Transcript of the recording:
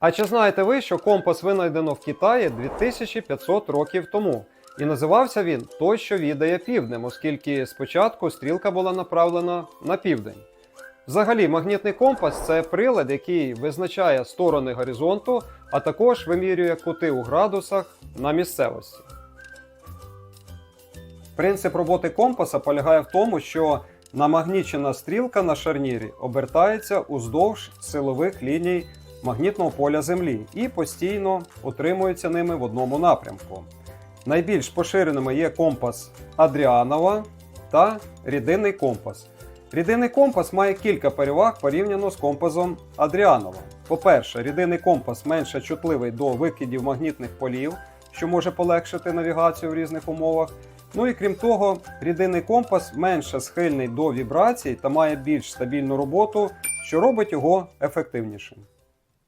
А чи знаєте ви, що компас винайдено в Китаї 2500 років тому? І називався він Той, що відає півднем, оскільки спочатку стрілка була направлена на південь. Взагалі, магнітний компас це прилад, який визначає сторони горизонту, а також вимірює кути у градусах на місцевості. Принцип роботи компаса полягає в тому, що намагнічена стрілка на шарнірі обертається уздовж силових ліній магнітного поля Землі і постійно утримується ними в одному напрямку. Найбільш поширеними є компас Адріанова та рідинний компас. Рідинний компас має кілька переваг порівняно з компасом Адріанова. По-перше, рідинний компас менше чутливий до викидів магнітних полів, що може полегшити навігацію в різних умовах. Ну і крім того, рідинний компас менше схильний до вібрацій та має більш стабільну роботу, що робить його ефективнішим.